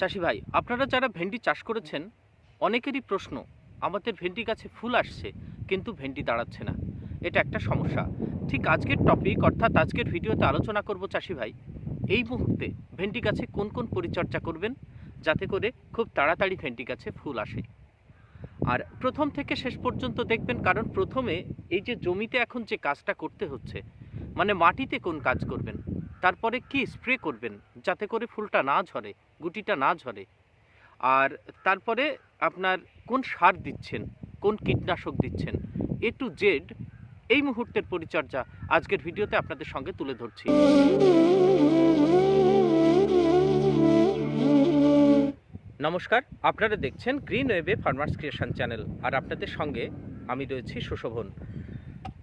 চাষি ভাই, আপনারা যারা ভেন্ডি চাষ করেছেন, অনেকেরই প্রশ্ন, আমাদের ভেন্ডি গাছে ফুল আসছে, কিন্তু ভেন্ডি দাঁড়াচ্ছে না। এটা একটা সমস্যা। ঠিক আজকের টপিক অর্থাৎ আজকের ভিডিওতে আলোচনা করব চাষি ভাই, এই মুহূর্তে ভেন্ডি গাছে কোন কোন পরিচর্যা করবেন, যাতে করে খুব তাড়াতাড়ি ভেন্ডি গাছে ফুল আসে। আর প্রথম থেকে শেষ পর্যন্ত দেখবেন, কারণ প্রথমে এই যে জমিতে এখন যে কাজটা করতে হচ্ছে মানে মাটিতে কোন কাজ করবেন তারপরে কি স্প্রে করবেন? যাতে করে ফুলটা না ঝরে, গুটিটা না ঝরে। আর তারপরে আপনার কোন সার দিচ্ছেন? কোন কীটনাশক দিচ্ছেন? এ টু জেড এই মুহূর্তের পরিচর্যা আজকের ভিডিওতে আপনাদের সঙ্গে তুলে ধরছি। নমস্কার, আপনারা দেখছেন গ্রিন ওয়েবে ফার্মার্স ক্রিয়েশন চ্যানেল আর আপনাদের সঙ্গে আমি রয়েছি সুশোভন।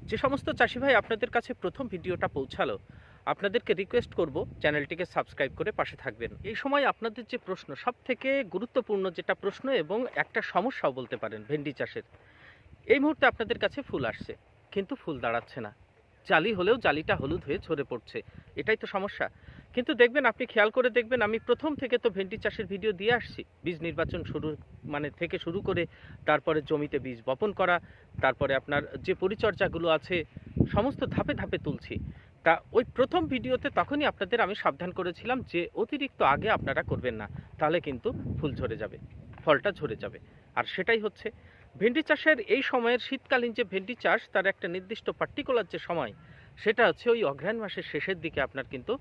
যে সমস্ত চাষি ভাই আপনাদের কাছে প্রথম ভিডিওটা পৌঁছালো আপনাদেরকে রিকোয়েস্ট করব চ্যানেলটিকে সাবস্ক্রাইব করে পাশে থাকবেন। এই সময় আপনাদের যে প্রশ্ন সব থেকে গুরুত্বপূর্ণ যেটা প্রশ্ন এবং একটা সমস্যাও বলতে পারেন ভেন্ডি চাষের, এই মুহূর্তে আপনাদের কাছে ফুল আসছে, কিন্তু ফুল দাঁড়াচ্ছে না। জালি হলেও জালিটা হলুদ হয়ে ঝরে পড়ছে, এটাই তো সমস্যা। কিন্তু দেখবেন, আপনি খেয়াল করে দেখবেন, আমি প্রথম থেকে তো ভেন্ডি চাষের ভিডিও দিয়ে আসছি। বীজ নির্বাচন শুরু মানে থেকে শুরু করে তারপরে জমিতে বীজ বপন করা, তারপরে আপনার যে পরিচর্যাগুলো আছে, সমস্ত ধাপে ধাপে তুলছি। তা ওই প্রথম ভিডিওতে তখনই আপনাদের আমি সাবধান করেছিলাম যে অতিরিক্ত আগে আপনারা করবেন না, তাহলে কিন্তু ফুল ঝরে যাবে, ফলটা ঝরে যাবে। আর সেটাই হচ্ছে, ভেন্ডি চাষের এই সময়ের শীতকালীন যে ভেন্ডি চাষ, তার একটা নির্দিষ্ট পার্টিকুলার যে সময়, সেটা হচ্ছে ওই অঘ্রাণ মাসের শেষের দিকে আপনার কিন্তু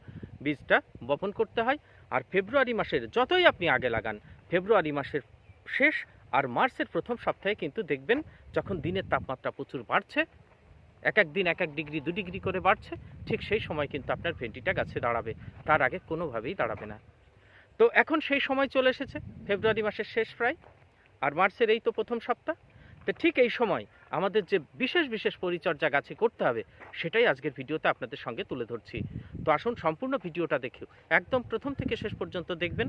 বীজটা বপন করতে হয়। আর ফেব্রুয়ারি মাসের যতই আপনি আগে লাগান, ফেব্রুয়ারি মাসের শেষ আর মার্চের প্রথম সপ্তাহে কিন্তু দেখবেন যখন দিনের তাপমাত্রা প্রচুর বাড়ছে এক এক দিন, এক এক ডিগ্রি, দু ডিগ্রি করে বাড়ছে, ঠিক সেই সময় কিন্তু আপনার ভেন্ডিটা গাছে দাঁড়াবে। তার আগে কোনোভাবেই দাঁড়াবে না। তো এখন সেই সময় চলে এসেছে, ফেব্রুয়ারি মাসের শেষ প্রায়, আর মার্চের এই তো প্রথম সপ্তাহ। তো ঠিক এই সময় আমাদের যে বিশেষ বিশেষ পরিচর্যা গাছে করতে হবে, সেটাই আজকের ভিডিওতে আপনাদের সঙ্গে তুলে ধরছি। তো আসুন, সম্পূর্ণ ভিডিওটা দেখি একদম প্রথম থেকে শেষ পর্যন্ত দেখবেন,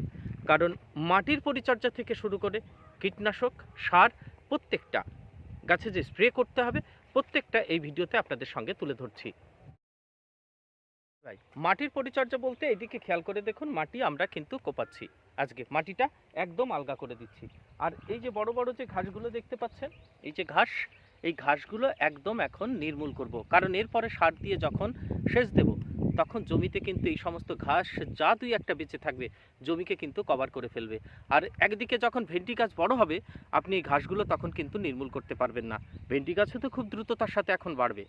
কারণ মাটির পরিচর্যা থেকে শুরু করে কীটনাশক, সার, প্রত্যেকটা গাছে যে স্প্রে করতে হবে প্রত্যেকটা এই ভিডিওতে আপনাদের সঙ্গে তুলে ধরছি। মাটির পরিচর্যা বলতে এদিকে খেয়াল করে দেখুন, মাটি আমরা কিন্তু কোপাচ্ছি। আজকে মাটিটা একদম আলগা করে দিচ্ছি। আর এই যে বড় বড় যে ঘাসগুলো দেখতে পাচ্ছেন, এই যে ঘাস, এই ঘাসগুলো একদম এখন নির্মূল করব। কারণ এরপরে সার দিয়ে যখন সেচ দেব তখন জমিতে কিন্তু এই সমস্ত ঘাস যা দুই একটা বেঁচে থাকবে। জমিকে কিন্তু কভার করে ফেলবে। আর একদিকে যখন ভেন্ডি গাছ বড় হবে, আপনি এই ঘাসগুলো তখন কিন্তু নির্মূল করতে পারবেন না। ভেন্ডি গাছও তো খুব দ্রুততার সাথে এখন বাড়বে।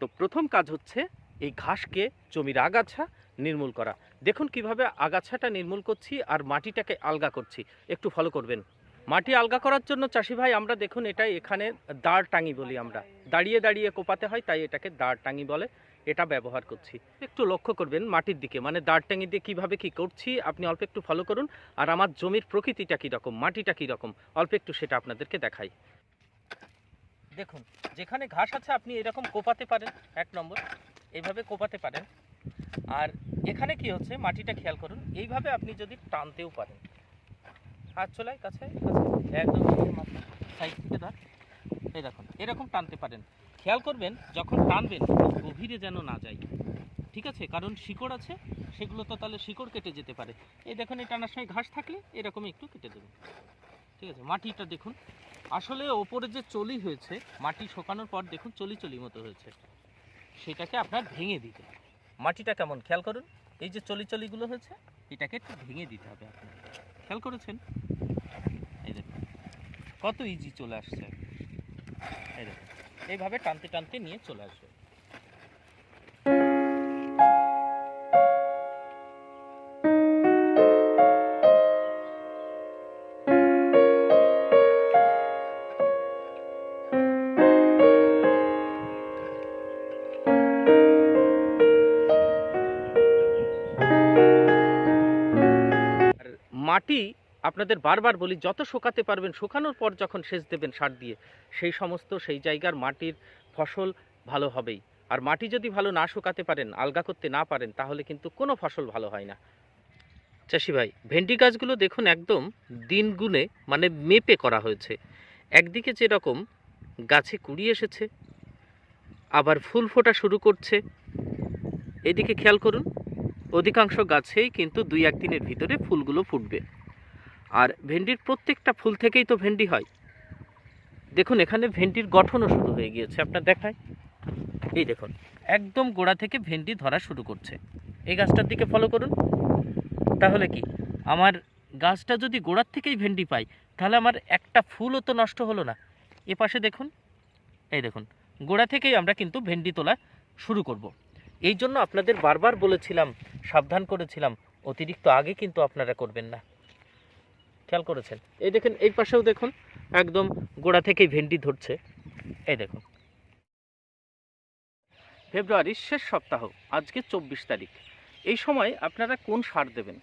তো প্রথম কাজ হচ্ছে এই ঘাসকে জমির আগাছা নির্মূল করা। দেখুন কীভাবে আগাছাটা নির্মূল করছি আর মাটিটাকে আলগা করছি। একটু ফলো করবেন। মাটি আলগা করার জন্য চাষি ভাই, আমরা দেখুন এটা এখানে দাঁড় টাঙি বলি আমরা। দাঁড়িয়ে দাঁড়িয়ে কোপাতে হয়, তাই এটাকে দাঁড় টাঙি বলে। এটা ব্যবহার করছি। একটু লক্ষ্য করবেন মাটির দিকে মানে দাঁড় টাঙি দিয়ে কীভাবে কী করছি, আপনি অল্প একটু ফলো করুন। আর আমার জমির প্রকৃতিটা কীরকম, মাটিটা কীরকম, অল্প একটু সেটা আপনাদেরকে দেখাই। দেখুন, যেখানে ঘাস আছে, আপনি এরকম কোপাতে পারেন, এক নম্বর। এইভাবে কোপাতে পারেন। আর এখানে কি হচ্ছে, মাটিটা খেয়াল করুন, এইভাবে আপনি যদি টানতেও পারেন। হাত চলায় কাছে কাছে, একদম সাইড থেকে ধর এই দেখুন, এরকম টানতে পারেন। খেয়াল করবেন, যখন টানবেন, গভীরে যেন না যায়। ঠিক আছে? কারণ শিকড় আছে, সেগুলো তো তাহলে শিকড় কেটে যেতে পারে। এই দেখুন, এই টানার সময় ঘাস থাকলে এরকম একটু কেটে দেবেন। ঠিক আছে? মাটিটা দেখুন। আসলে ওপরে যে চলি হয়েছে, মাটি শুকানোর পর দেখুন, চলি চলি মতো হয়েছে। সেটাকে আপনার ভেঙে দিতে মাটিটা কেমন? খেয়াল করুন। এই যে চলি চলিগুলো হয়েছে, এটাকে একটু ভেঙে দিতে হবে আপনার। খেয়াল করেছেন? এই দেখুন, কত ইজি চলে আসছে। এই দেখুন। এইভাবে টানতে টানতে নিয়ে চলে আসবে। আপনাদের বারবার বলি, যত শুকাতে পারবেন, শুকানোর পর যখন সেচ দেবেন সার দিয়ে, সেই সমস্ত, সেই জায়গার মাটির ফসল ভালো হবেই। আর মাটি যদি ভালো না শুকাতে পারেন, আলগা করতে না পারেন, তাহলে কিন্তু কোনো ফসল ভালো হয় না। চাষি ভাই, ভেন্ডি গাছগুলো দেখুন একদম দিন গুণে মানে মেপে করা হয়েছে। একদিকে যেরকম গাছে কুড়ি এসেছে, আবার ফুল ফোটা শুরু করছে। এদিকে খেয়াল করুন, অধিকাংশ গাছেই কিন্তু দুই একদিনের ভিতরে ফুলগুলো ফুটবে। আর ভেন্ডির প্রত্যেকটা ফুল থেকেই তো ভেন্ডি হয়। দেখুন, এখানে ভেন্ডির গঠনও শুরু হয়ে গিয়েছে, আপনার দেখায় এই দেখুন, একদম গোড়া থেকে ভেন্ডি ধরা শুরু করছে। এই গাছটার দিকে ফলো করুন। তাহলে কি, আমার গাছটা যদি গোড়ার থেকেই ভেন্ডি পাই, তাহলে আমার একটা ফুলও তো নষ্ট হলো না। এ পাশে দেখুন, এই দেখুন, গোড়া থেকেই আমরা কিন্তু ভেন্ডি তোলা শুরু করব। এই জন্য আপনাদের বারবার বলেছিলাম, সাবধান করেছিলাম, অতিরিক্ত আগে কিন্তু আপনারা করবেন না। খেয়াল করেছেন? এই দেখেন, এই পাশেও দেখুন, একদম গোড়া থেকেই ভেন্ডি ধরছে। এই দেখুন। ফেব্রুয়ারির শেষ সপ্তাহ, আজকে চব্বিশ তারিখ। এই সময় আপনারা কোন সার দেবেন?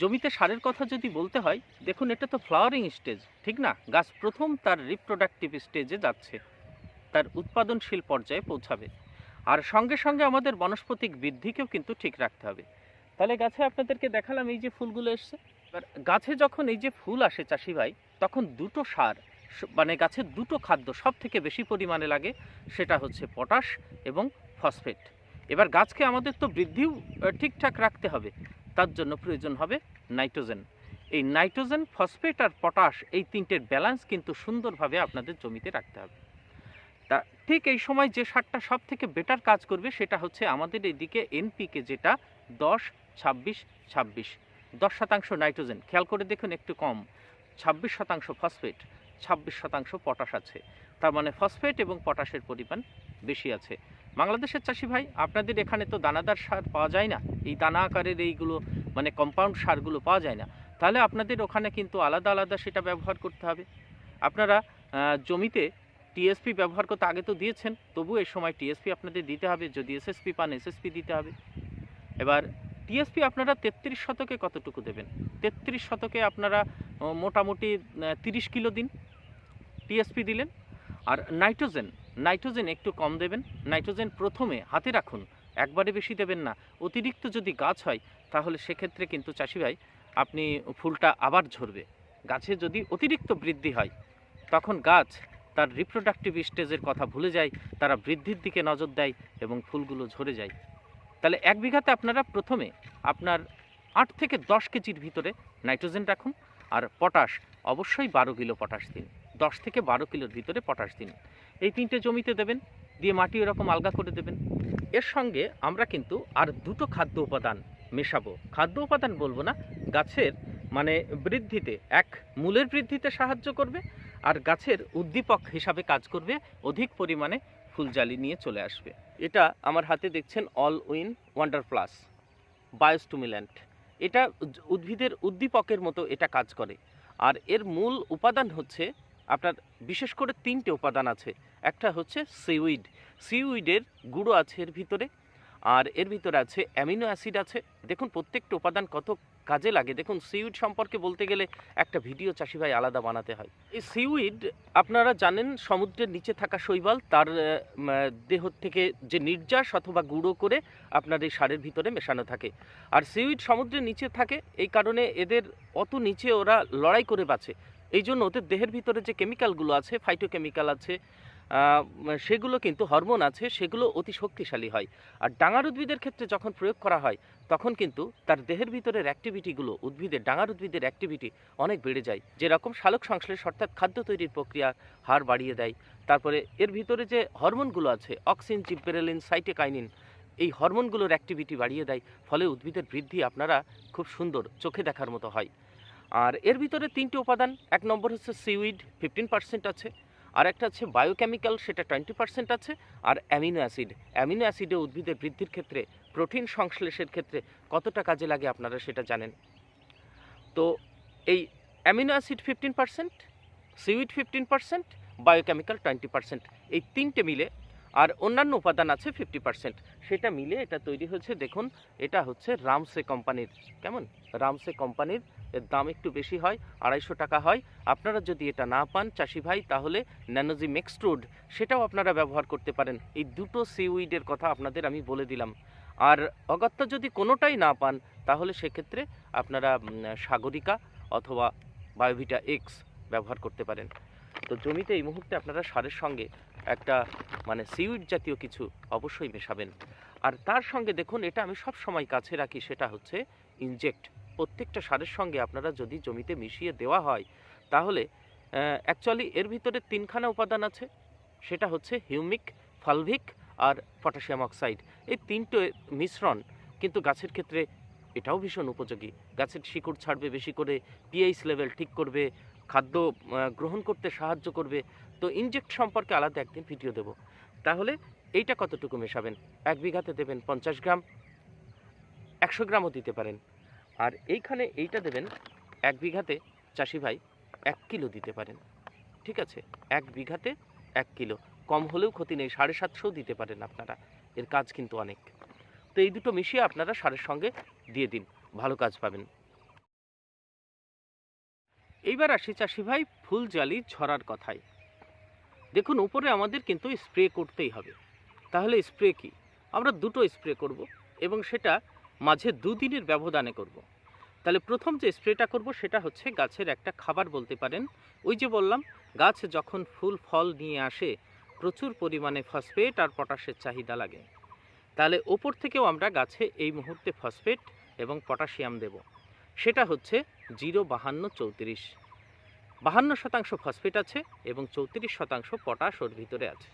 জমিতে সারের কথা যদি বলতে হয়, দেখুন, এটা তো ফ্লাওয়ারিং স্টেজ ঠিক না? গাছ প্রথম তার রিপ্রোডাক্টিভ স্টেজে যাচ্ছে। তার উৎপাদনশীল পর্যায়ে পৌঁছাবে। আর সঙ্গে সঙ্গে আমাদের বনস্পতিক বৃদ্ধিকেও কিন্তু ঠিক রাখতে হবে। তাহলে গাছে আপনাদেরকে দেখালাম, এই যে ফুলগুলো এসছে। এবার গাছে যখন এই যে ফুল আসে চাষি ভাই, তখন দুটো সার মানে গাছের দুটো খাদ্য সব থেকে বেশি পরিমাণে লাগে, সেটা হচ্ছে পটাশ এবং ফসফেট। এবার গাছকে আমাদের তো বৃদ্ধিও ঠিকঠাক রাখতে হবে। তার জন্য প্রয়োজন হবে নাইট্রোজেন। এই নাইট্রোজেন, ফসফেট আর পটাশ এই তিনটের ব্যালেন্স কিন্তু সুন্দরভাবে আপনাদের জমিতে রাখতে হবে। তা ঠিক এই সময় যে সারটা সব থেকে বেটার কাজ করবে, সেটা হচ্ছে আমাদের এইদিকে এনপিকে যেটা দশ, ছাব্বিশ ছাব্বিশ। দশ শতাংশ নাইট্রোজেন। খেয়াল করে দেখুন, একটু কম। ছাব্বিশ শতাংশ ফসফেট, ছাব্বিশ শতাংশ পটাশ আছে। তার মানে ফসফেট এবং পটাশের পরিমাণ বেশি আছে। বাংলাদেশের চাষি ভাই, আপনাদের এখানে তো দানাদার সার পাওয়া যায় না? এই দানা আকারের এইগুলো মানে কম্পাউন্ড সারগুলো পাওয়া যায় না। তাহলে আপনাদের ওখানে কিন্তু আলাদা আলাদা সেটা ব্যবহার করতে হবে। আপনারা জমিতে টিএসপি ব্যবহার করতে আগে তো দিয়েছেন তবু এই সময় টিএসপি আপনাদের দিতে হবে। যদি এসএসপি পান এসএসপি দিতে হবে। এবার টিএসপি আপনারা তেত্রিশ শতকে কতটুকু দেবেন? তেত্রিশ শতকে আপনারা মোটামুটি তিরিশ কিলো দিন টিএসপি দিলেন। আর নাইট্রোজেন নাইট্রোজেন একটু কম দেবেন। নাইট্রোজেন প্রথমে হাতে রাখুন, একবারে বেশি দেবেন না। অতিরিক্ত যদি গাছ হয়, তাহলে সেক্ষেত্রে কিন্তু চাষি ভাই, আপনি ফুলটা আবার ঝরবে। গাছে যদি অতিরিক্ত বৃদ্ধি হয়, তখন গাছ তার রিপ্রোডাক্টিভ স্টেজের কথা ভুলে যায়, তারা বৃদ্ধির দিকে নজর দেয় এবং ফুলগুলো ঝরে যায়। তাহলে এক বিঘাতে আপনারা প্রথমে আপনার আট থেকে দশ কেজির ভিতরে নাইট্রোজেন রাখুন আর পটাশ অবশ্যই বারো কিলো পটাশ দিন, দশ থেকে বারো কিলোর ভিতরে পটাশ দিন। এই তিনটে জমিতে দেবেন, দিয়ে মাটি এরকম আলগা করে দেবেন। এর সঙ্গে আমরা কিন্তু আর দুটো খাদ্য উপাদান মেশাবো। খাদ্য উপাদান বলব না, গাছের মানে বৃদ্ধিতে, এক মূলের বৃদ্ধিতে সাহায্য করবে আর গাছের উদ্দীপক হিসাবে কাজ করবে, অধিক পরিমাণে ফুলজালি নিয়ে চলে আসবে। এটা আমার হাতে দেখছেন all win wonder plus biostimulant এটা উদ্ভিদের উদ্দীপকের মতো এটা কাজ করে। আর এর মূল উপাদান হচ্ছে আপনার বিশেষ করে তিনটে উপাদান আছে। একটা হচ্ছে সিউইড সিউইডের গুঁড়ো আছে এর ভিতরে। আর এর ভিতরে আছে অ্যামিনো অ্যাসিড আছে। দেখুন, প্রত্যেকটা উপাদান কত কাজে লাগে। দেখুন, সিউইড সম্পর্কে বলতে গেলে একটা ভিডিও চাষি ভাই আলাদা বানাতে হয়। এই সিউইড, আপনারা জানেন, সমুদ্রের নিচে থাকা শৈবাল, তার দেহ থেকে যে নির্যাস অথবা গুঁড়ো করে আপনার এই সারের ভিতরে মেশানো থাকে। আর সিউইড সমুদ্রের নিচে থাকে, এই কারণে এদের অত নিচে ওরা লড়াই করে বাঁচে। এই জন্য ওদের দেহের ভিতরে যে কেমিক্যালগুলো আছে ফাইটোকেমিক্যাল আছে সেগুলো কিন্তু হরমোন আছে, সেগুলো অতি শক্তিশালী হয়। আর ডাঙার উদ্ভিদের ক্ষেত্রে যখন প্রয়োগ করা হয়, তখন কিন্তু তার দেহের ভিতরের অ্যাক্টিভিটিগুলো উদ্ভিদের ডাঙার উদ্ভিদের অ্যাক্টিভিটি অনেক বেড়ে যায়। যেরকম শালক সংশ্লেষ অর্থাৎ খাদ্য তৈরির প্রক্রিয়া হার বাড়িয়ে দেয়। তারপরে এর ভিতরে যে হরমোনগুলো আছে অক্সিন জিব্বেরেলিন সাইটেকাইনিন এই হরমোনগুলোর অ্যাক্টিভিটি বাড়িয়ে দেয়, ফলে উদ্ভিদের বৃদ্ধি আপনারা খুব সুন্দর চোখে দেখার মতো হয়। আর এর ভিতরে তিনটি উপাদান, এক নম্বর হচ্ছে সিউইড ফিফটিন পার্সেন্ট আছে। আর একটা হচ্ছে বায়োকেমিক্যাল সেটা টোয়েন্টি পার্সেন্ট আছে। আর অ্যামিনো অ্যাসিড অ্যামিনো অ্যাসিডে উদ্ভিদের বৃদ্ধির ক্ষেত্রে প্রোটিন সংশ্লেষের ক্ষেত্রে কতটা কাজে লাগে আপনারা সেটা জানেন? তো এই amino acid fifteen percent seaweed fifteen percent biochemical twenty percent এই তিনটে মিলে, আর অন্যান্য উপাদান আছে ফিফটি পার্সেন্ট সেটা মিলে এটা তৈরি হয়েছে, দেখুন, এটা হচ্ছে রামসে কোম্পানির, কেমন? রামসে কোম্পানির এর দাম একটু বেশি হয়, আড়াইশো টাকা হয়। আপনারা যদি এটা না পান, চাষি ভাই, তাহলে ন্যানোজি মেক্সট্রুড সেটাও আপনারা ব্যবহার করতে পারেন। এই দুটো সিউইডের কথা আপনাদের আমি বলে দিলাম। আর অগত্যা যদি কোনোটাই না পান, তাহলে সেক্ষেত্রে আপনারা সাগরিকা অথবা বায়োভিটা এক্স ব্যবহার করতে পারেন। তো জমিতে এই মুহূর্তে আপনারা সারের সঙ্গে একটা মানে সিউইড জাতীয় কিছু অবশ্যই মেশাবেন। আর তার সঙ্গে দেখুন, এটা আমি সব সময় কাছে রাখি, সেটা হচ্ছে ইনজেক্ট প্রত্যেকটা সারের সঙ্গে আপনারা যদি জমিতে মিশিয়ে দেওয়া হয়, তাহলে অ্যাকচুয়ালি এর ভিতরে তিনখানা উপাদান আছে। সেটা হচ্ছে হিউমিক ফালভিক আর পটাশিয়াম অক্সাইড এই তিনটে মিশ্রণ কিন্তু গাছের ক্ষেত্রে এটাও ভীষণ উপযোগী। গাছের শিকড় ছাড়বে বেশি করে পিএইচ লেভেল ঠিক করবে, খাদ্য গ্রহণ করতে সাহায্য করবে। তো ইনজেক্ট সম্পর্কে আলাদা একদিন ভিডিও দেব। তাহলে এইটা কতটুকু মেশাবেন? এক বিঘাতে দেবেন পঞ্চাশ গ্রাম। একশো গ্রামও দিতে পারেন। আর এইখানে এইটা দেবেন এক বিঘাতে চাষি ভাই এক কিলো দিতে পারেন। ঠিক আছে? এক বিঘাতে এক কিলো। কম হলেও ক্ষতি নেই, সাড়ে সাতশোও দিতে পারেন আপনারা। এর কাজ কিন্তু অনেক। তো এই দুটো মিশিয়ে আপনারা সারের সঙ্গে দিয়ে দিন। ভালো কাজ পাবেন। এইবার আসি চাষি ভাই ফুল জালি ঝরার কথায়। দেখুন, উপরে আমাদের কিন্তু স্প্রে করতেই হবে। তাহলে স্প্রে কি? আমরা দুটো স্প্রে করব এবং সেটা মাঝে দুদিনের ব্যবধানে করব। তাহলে প্রথম যে স্প্রেটা করব সেটা হচ্ছে গাছের একটা খাবার বলতে পারেন। ওই যে বললাম, গাছ যখন ফুল, ফল নিয়ে আসে, প্রচুর পরিমাণে ফসফেট আর পটাশের চাহিদা লাগে। তাহলে ওপর থেকেও আমরা গাছে এই মুহূর্তে ফসফেট এবং পটাশিয়াম দেব। সেটা হচ্ছে জিরো বাহান্ন চৌত্রিশ। বাহান্ন শতাংশ ফসফেট আছে এবং চৌত্রিশ শতাংশ পটাশ ওর ভিতরে আছে।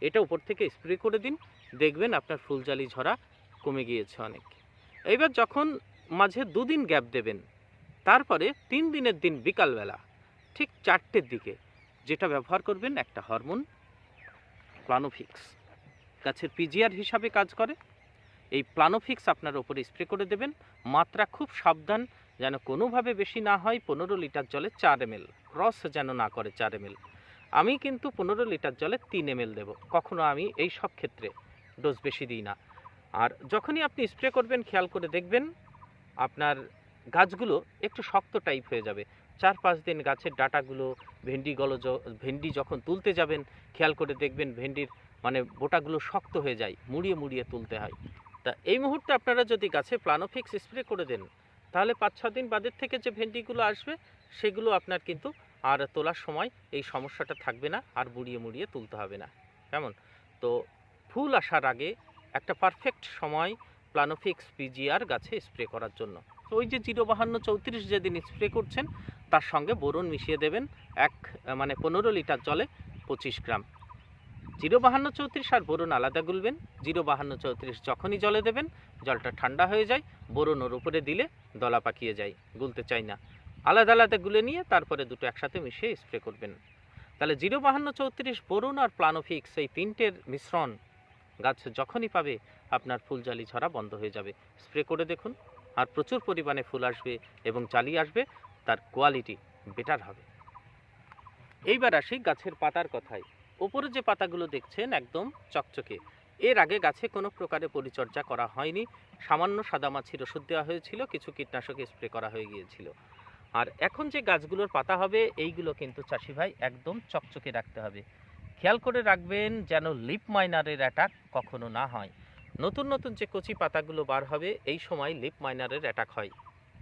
এটা উপর থেকে স্প্রে করে দিন। দেখবেন আপনার ফুলজালি ঝরা কমে গিয়েছে অনেক। এইবার যখন মাঝে দুদিন গ্যাপ দেবেন, তারপরে তিন দিনের দিন বিকালবেলা, ঠিক চারটের দিকে যেটা ব্যবহার করবেন একটা হরমোন, প্লানোফিক্স। গাছের পিজিআর হিসাবে কাজ করে। এই প্লানোফিক্স আপনার ওপরে স্প্রে করে দেবেন। মাত্রা খুব সাবধান, যেন কোনোভাবে বেশি না হয় পনেরো লিটার জলে চার এম ক্রস যেন না করে চার এম আমি কিন্তু পনেরো লিটার জলে তিন এম দেবো। কখনো আমি এই সব ক্ষেত্রে ডোজ বেশি দিই না। আর যখনই আপনি স্প্রে করবেন, খেয়াল করে দেখবেন আপনার গাছগুলো একটু শক্ত টাইপ হয়ে যাবে। চার পাঁচ দিন গাছের ডাটাগুলো ভেন্ডিগুলো য- ভেন্ডি যখন তুলতে যাবেন, খেয়াল করে দেখবেন ভেন্ডির মানে বোটাগুলো শক্ত হয়ে যায়, মুড়িয়ে মুড়িয়ে তুলতে হয়। তা এই মুহূর্তে আপনারা যদি গাছে প্লানোফিক্স স্প্রে করে দেন, তাহলে পাঁচ ছ দিন বাদের থেকে যে ভেন্ডিগুলো আসবে, সেগুলো আপনার কিন্তু আর তোলার সময় এই সমস্যাটা থাকবে না, আর মুড়িয়ে মুড়িয়ে তুলতে হবে না। কেমন? তো ফুল আসার আগে একটা পারফেক্ট সময় প্লানোফিক্স পিজিআর গাছে স্প্রে করার জন্য। তো ওই যে জিরো বাহান্ন চৌত্রিশ যেদিন স্প্রে করছেন, তার সঙ্গে বোরন মিশিয়ে দেবেন এক মানে পনেরো লিটার জলে পঁচিশ গ্রাম। জিরো বাহান্ন চৌত্রিশ আর বোরন আলাদা গুলবেন। জিরো বাহান্ন চৌত্রিশ যখনই জলে দেবেন, জলটা ঠান্ডা হয়ে যায়, বোরন ওর উপরে দিলে দলা পাকিয়ে যায়, গুলতে চাই না। আলাদা আলাদা গুলে নিয়ে তারপরে দুটো একসাথে মিশিয়ে স্প্রে করবেন। তাহলে জিরো বাহান্ন চৌত্রিশ বোরন আর প্লানোফিক্স এই তিনটের মিশ্রণ গাছ যখনই পাবে, আপনার ফুল জালি ঝরা বন্ধ হয়ে যাবে। স্প্রে করে দেখুন, আর প্রচুর পরিমাণে ফুল আসবে এবং জালি আসবে, তার কোয়ালিটি বেটার হবে। এইবার আসি গাছের পাতার কথায়। ওপরে যে পাতাগুলো দেখছেন একদম চকচকে। এর আগে গাছে কোনো প্রকারে পরিচর্যা করা হয়নি। সামান্য সাদামাছির ওষুধ দেওয়া হয়েছিল, কিছু কীটনাশক স্প্রে করা হয়ে গিয়েছিল। আর এখন যে গাছগুলোর পাতা হবে, এইগুলো কিন্তু চাষি ভাই একদম চকচকে রাখতে হবে। খেয়াল করে রাখবেন যেন লিপ মাইনারের অ্যাটাক কখনো না হয়। নতুন নতুন যে কচি পাতাগুলো বার হবে, এই সময় লিপ মাইনারের অ্যাটাক হয়।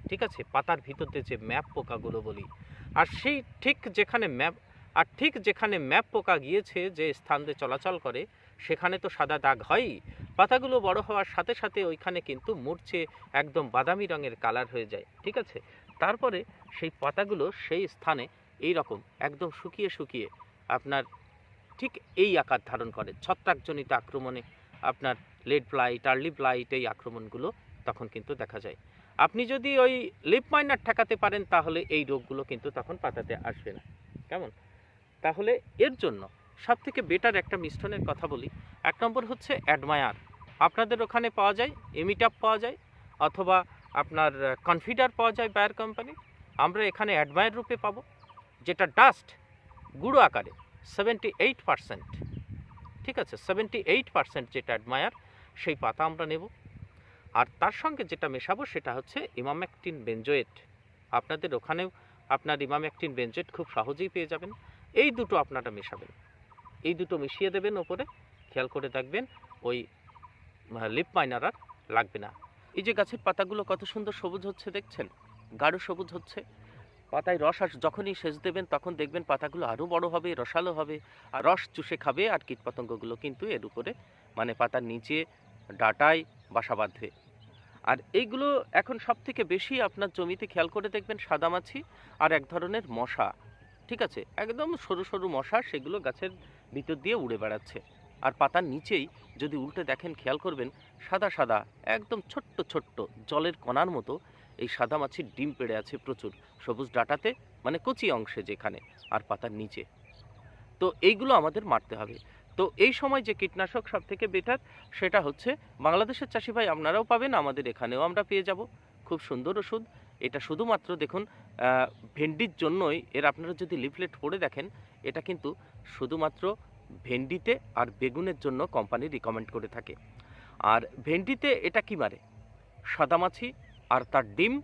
ঠিক আছে? পাতার ভিতরতে যে ম্যাপ পোকাগুলো বলি। আর সেই ঠিক যেখানে ম্যাপ, আর ঠিক যেখানে ম্যাপ পোকা গিয়েছে, যে স্থান দিয়ে চলাচল করে, সেখানে তো সাদা দাগ হয়ই। পাতাগুলো বড় হওয়ার সাথে সাথে ওইখানে কিন্তু মূর্ছে একদম বাদামি রঙের কালার হয়ে যায়। ঠিক আছে? তারপরে সেই পাতাগুলো সেই স্থানে এই রকম একদম শুকিয়ে শুকিয়ে আপনার ঠিক এই আকার ধারণ করে। ছত্রাকজনিত আক্রমণে আপনার লেড ব্লাইট, আর্লি ব্লাইট এই আক্রমণগুলো তখন কিন্তু দেখা যায়। আপনি যদি ওই লিপ মাইনার ঠেকাতে পারেন, তাহলে এই রোগগুলো কিন্তু তখন পাতাতে আসবে না। কেমন? তাহলে এর জন্য সব থেকে বেটার একটা মিশ্রণের কথা বলি। এক নম্বর হচ্ছে অ্যাডমায়ার। আপনাদের ওখানে পাওয়া যায়, এমিটাপ পাওয়া যায়, অথবা আপনার কনফিডার পাওয়া যায় বায়ার কোম্পানি আমরা এখানে অ্যাডমায়ার রূপে পাবো, যেটা ডাস্ট গুঁড়ো আকারে। সেভেন্টি এইট পারসেন্ট ঠিক আছে সেভেন্টি এইট পারসেন্ট যেটা অ্যাডমায়ার সেই পাতা আমরা নেব। আর তার সঙ্গে যেটা মেশাবো সেটা হচ্ছে ইমামেকটিন বেঞ্জোয়েট আপনাদের ওখানেও আপনার ইমামেকটিন বেঞ্জোয়েট খুব সহজেই পেয়ে যাবেন। এই দুটো আপনারা মেশাবেন। এই দুটো মিশিয়ে দেবেন ওপরে। খেয়াল করে দেখবেন ওই লিপ মাইনার আর লাগবে না। এই যে গাছের পাতাগুলো কত সুন্দর সবুজ হচ্ছে দেখছেন? গাঢ় সবুজ হচ্ছে। পাতায় রস আস যখনই সেচ দেবেন তখন দেখবেন পাতাগুলো আরও বড় হবে, রসালো হবে। আর রস চুষে খাবে আর কীটপতঙ্গগুলো কিন্তু এর উপরে মানে পাতার নিচে, ডাটায় বাসা বাঁধবে। আর এইগুলো এখন সব থেকে বেশি আপনার জমিতে খেয়াল করে দেখবেন সাদামাছি আর এক ধরনের মশা, ঠিক আছে? একদম সরু সরু মশা সেগুলো গাছের ভিতর দিয়ে উড়ে বেড়াচ্ছে। আর পাতার নিচেই যদি উল্টে দেখেন খেয়াল করবেন, সাদা সাদা, একদম ছোট্ট ছোট্ট জলের কণার মতো এই সাদা মাছির ডিম পেড়ে আছে প্রচুর। সবুজ ডাটাতে মানে কচি অংশে যেখানে, আর পাতার নিচে। তো এইগুলো আমাদের মারতে হবে। তো এই সময় যে কীটনাশক সব থেকে বেটার সেটা হচ্ছে বাংলাদেশের চাষি ভাই আপনারাও পাবেন, আমাদের এখানেও আমরা পেয়ে যাব। খুব সুন্দর ওষুধ। এটা শুধুমাত্র দেখুন ভেন্ডির জন্যই, এর আপনারা যদি লিফলেট পড়ে দেখেন, এটা কিন্তু শুধুমাত্র ভেন্ডিতে আর বেগুনের জন্য কোম্পানি রিকমেন্ড করে থাকে। আর ভেন্ডিতে এটা কি মারে? সাদামাছি আর তার ডিম,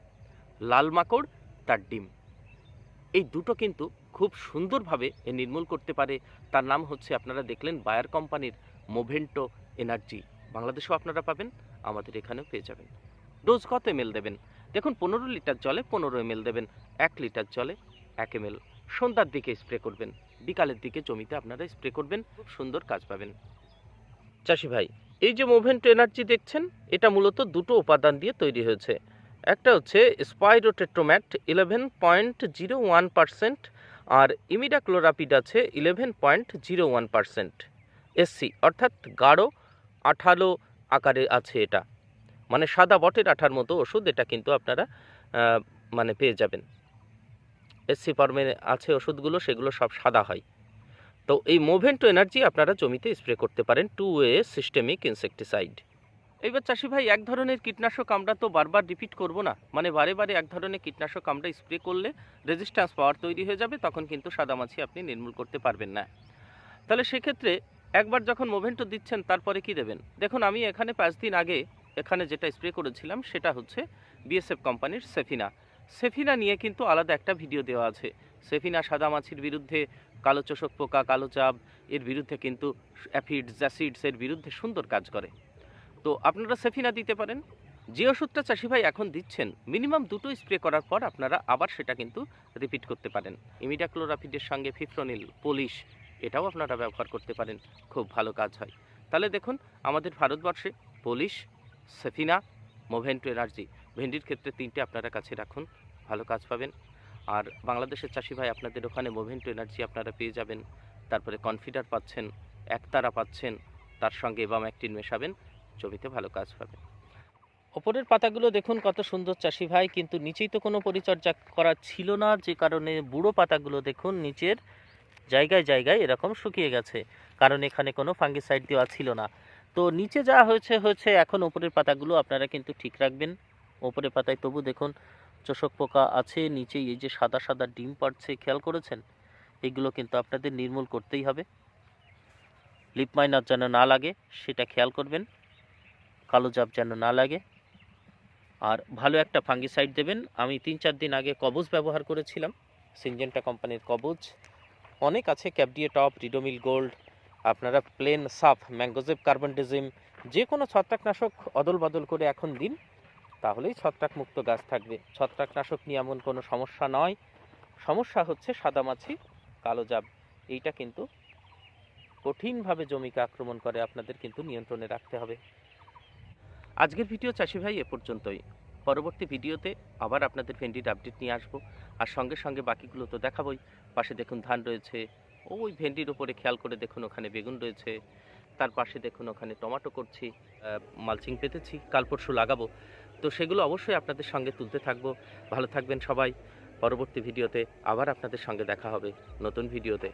লাল মাকড়, তার ডিম। এই দুটো কিন্তু খুব সুন্দরভাবে এ নির্মূল করতে পারে। তার নাম হচ্ছে, আপনারা দেখলেন, বায়ার কোম্পানির মোভেন্টো এনার্জি। বাংলাদেশেও আপনারা পাবেন, আমাদের এখানেও পেয়ে যাবেন। ডোজ কত এমএল দেবেন? দেখুন, পনেরো লিটার জলে পনেরো এমএল দেবেন। এক লিটার জলে এক এমএল। সন্ধ্যার দিকে স্প্রে করবেন। বিকালের দিকে জমিতে আপনারা স্প্রে করবেন। খুব সুন্দর কাজ পাবেন। চাষি ভাই, এই যে মোভেন্টো এনার্জি দেখছেন, এটা মূলত দুটো উপাদান দিয়ে তৈরি হয়েছে। একটা হচ্ছে spirotetramat eleven point zero one percent আর ইমিডাক্লোরাপিড আছে eleven point zero one percent SC অর্থাৎ গাঢ় আঠালো আকারে আছে এটা। মানে সাদা বটের আঠার মতো ওষুধ এটা কিন্তু আপনারা মানে পেয়ে যাবেন। এসসি ফর্মে আছে ওষুধগুলো, সেগুলো সব সাদা হয়। তো এই মোভেন্টো এনার্জি আপনারা জমিতে স্প্রে করতে পারেন টু ওয়ে সিস্টেমিক ইনসেকটিসাইড এইবার চাষি ভাই, এক ধরনের কীটনাশক আমরা তো বারবার রিপিট করব না। মানে বারে বারে এক ধরনের কীটনাশক আমরা স্প্রে করলে রেজিস্ট্যান্স পাওয়ার তৈরি হয়ে যাবে, তখন কিন্তু সাদামাছি আপনি নির্মূল করতে পারবেন না। তাহলে সেক্ষেত্রে একবার যখন মোভেন্টো দিচ্ছেন, তারপরে কি দেবেন? দেখুন, আমি এখানে পাঁচ দিন আগে এখানে যেটা স্প্রে করেছিলাম, সেটা হচ্ছে বিএসএফ কোম্পানির সেফিনা সেফিনা নিয়ে কিন্তু আলাদা একটা ভিডিও দেওয়া আছে। সেফিনা সাদামাছির বিরুদ্ধে কালো চোষক পোকা, কালো চাপ, এর বিরুদ্ধে কিন্তু অ্যাফিডস অ্যাসিডস এর বিরুদ্ধে সুন্দর কাজ করে। তো আপনারা সেফিনা দিতে পারেন। যে ওষুধটা চাষি ভাই এখন দিচ্ছেন, মিনিমাম দুটো স্প্রে করার পর আপনারা আবার সেটা কিন্তু রিপিট করতে পারেন। ইমিডাক্লোরাফিডের সঙ্গে ফিফ্রনিল পলিশ, এটাও আপনারা ব্যবহার করতে পারেন, খুব ভালো কাজ হয়। তাহলে দেখুন, আমাদের ভারতবর্ষে পলিশ, সেফিনা, মোভেন্টো এনার্জি, ভেন্ডির ক্ষেত্রে তিনটে আপনারা কাছে রাখুন, ভালো কাজ পাবেন। আর বাংলাদেশের চাষি ভাই আপনাদের ওখানে মোভেন্টো এনার্জি আপনারা পেয়ে যাবেন, তারপরে কনফিডার পাচ্ছেন, একতারা পাচ্ছেন, তার সঙ্গে এবাম একটিন মেশাবেন জমিতে ভালো কাজ পাবেন ওপরের পাতাগুলো দেখুন কত সুন্দর চাষি ভাই, কিন্তু নিচেই তো কোনো পরিচর্যা করা ছিল না, যে কারণে বুড়ো পাতাগুলো দেখুন নিচের জায়গায় জায়গায় এরকম শুকিয়ে গেছে, কারণ এখানে কোনো ফাঙ্গিসাইড দেওয়া ছিল না। তো নিচে যা হয়েছে হয়েছে, এখন ওপরের পাতাগুলো আপনারা কিন্তু ঠিক রাখবেন। ওপরের পাতায় তবু দেখুন চোষক পোকা আছে নিচে এই যে সাদা সাদা ডিম পাড়ছে, খেয়াল করেছেন? এগুলো কিন্তু আপনাদের নির্মূল করতেই হবে। লিপ মাইনার যেন না লাগে, সেটা খেয়াল করবেন। কালো জাপ যেন না লাগে। আর ভালো একটা ফাঙ্গিসাইড দেবেন। আমি তিন চার দিন আগে কবজ ব্যবহার করেছিলাম, সিনজেন্টা কোম্পানির কবজ। অনেক আছে ক্যাপডিয়ে টপ, রিডোমিল গোল্ড, আপনারা প্লেন সাফ, ম্যাঙ্গোজেব কার্বনডিজিম যে কোনো ছত্রাকনাশক অদল বদল করে এখন দিন, তাহলেই ছত্রাক মুক্ত গাছ থাকবে। ছত্রাকনাশক নিয়ে এমন কোনো সমস্যা নয়। সমস্যা হচ্ছে সাদামাছি, কালো জাব এইটা কিন্তু কঠিনভাবে জমিকে আক্রমণ করে, আপনাদের কিন্তু নিয়ন্ত্রণে রাখতে হবে। আজকের ভিডিও চাষি ভাই এ পর্যন্তই। পরবর্তী ভিডিওতে আবার আপনাদের ভেন্ডির আপডেট নিয়ে আসব। আর সঙ্গে সঙ্গে বাকিগুলো তো দেখাবই। পাশে দেখুন ধান রয়েছে। ওই ভেন্ডির উপরে খেয়াল করে দেখুন ওখানে বেগুন রয়েছে। তার পাশে দেখুন ওখানে টমেটো করছি মালচিং পেতেছি, কাল পরশু লাগাবো। তো সেগুলো অবশ্যই আপনাদের সঙ্গে তুলতে থাকব। ভালো থাকবেন সবাই। পরবর্তী ভিডিওতে আবার আপনাদের সঙ্গে দেখা হবে নতুন ভিডিওতে।